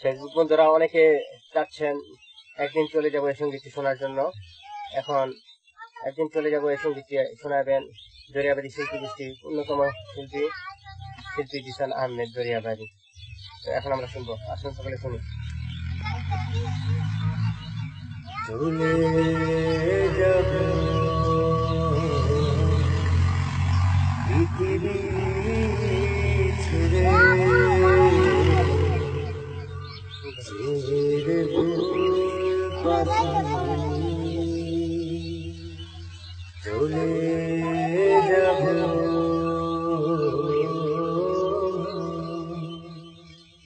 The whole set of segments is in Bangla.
ফেসবুক বন্ধুরা, অনেকে চাচ্ছেন একদিন চলে যাব এই সঙ্গীতটি শোনার জন্য। এখন একদিন চলে যাব এই সঙ্গীতটি শোনাবেন দরিয়াবাড়ি শিল্পী গোষ্ঠীর অন্যতম শিল্পী শিল্পী জিসান আহমেদ দরিয়াবাড়ি। তো এখন আমরা শুনব। আসুন সকলে শুনি চলে যাব চলে যাব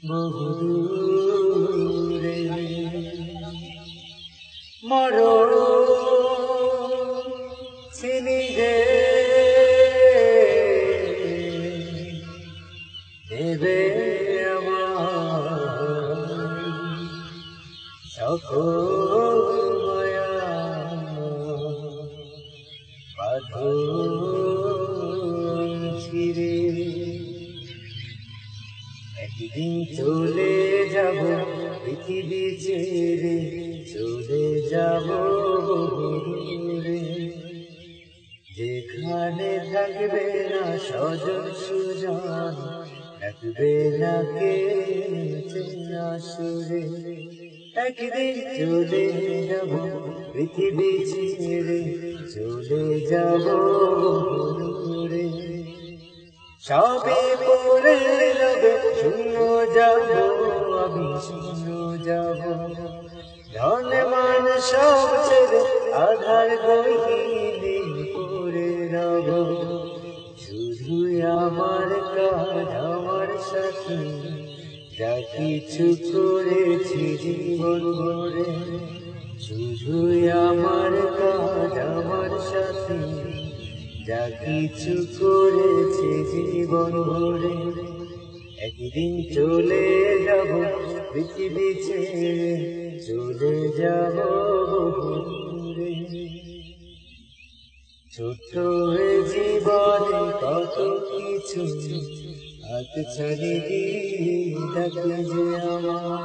বহুদূরে মরণ চিনি রে। দেবে ছিঁড়ে একদিন চলে যাব পৃথিবী ছেড়ে চলে যাব যেখানে থাকবে না সজন সুজন, থাকবে না কে চেনা সুরে। একদিন চলে যাব পৃথিবী ছেড়ে চলে যাব দূরে। সবে পড়ে রবে শূন্য যাব, আমি শূন্য যাব। ধন মান সব ছেড়ে, আধার গহিনে পড়ে রব। শুধু আমার কাজ, আমার সাথে। যা কিছু করেছি জীবন ভরে শুধু আমার কাজ, আমার সাথে। যা কিছু করেছে জীবন ভরে, একদিন চলে যাব পৃথিবী ছেড়ে, চলে যাব হয়ে জীবনে কত কিছু হাত ছাড়ি ডাকে যে আমার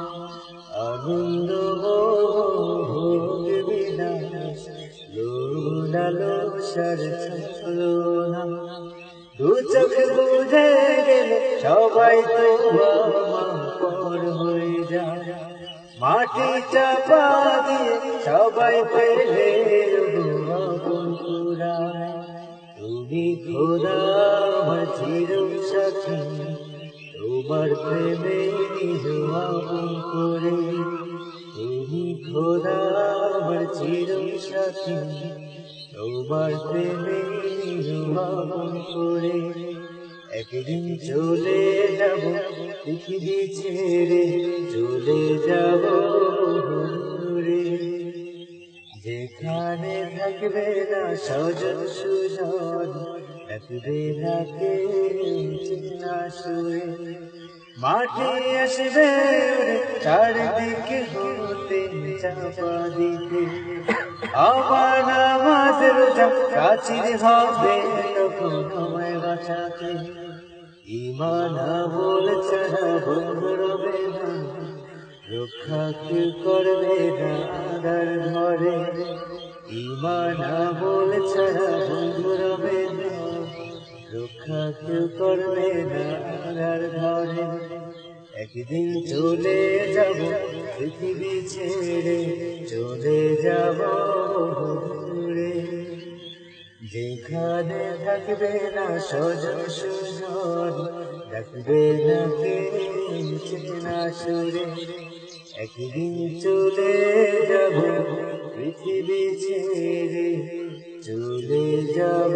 আনন্দ বিলাস লোলালো সার না। দু চোখ বুঝে গেলে সবাই তো পর হয়ে যায়। মাটি চাপা দিয়ে সবাই পেলে পুরায় তুমি খোদা, আমার চির সাথী তোমার প্রেমে নিজ আপন করে তুমি খোদা, আমার চির সাথী তোমার প্রেমে করে একদিন চলে যাব পৃথিবী ছেড়ে চলে যাব। যেখানে থাকবে না সজন সুজন, থাকবে না কেউ চিন্তা সুরে মাঠে আসবে চারিদিকে হতে চাপা দিতে আমার আমাদের কাছির হবে তখন আমায় বাঁচাতে। ইমান বল ছাড়া বন্ধু রবে না। রক্ষা কেউ করবে না আদার ঘরে ইমান বল ছাড়া বন্ধু রবে না রক্ষা কেউ করবে না আদার ঘরে একদিন চলে যাব পৃথিবী ছেড়ে চলে যাব দূরে যেখানে থাকবে না সজন সুজন থাকবে না কে চেনা সুরে একদিন চলে যাব পৃথিবী ছেড়ে। চলে যাব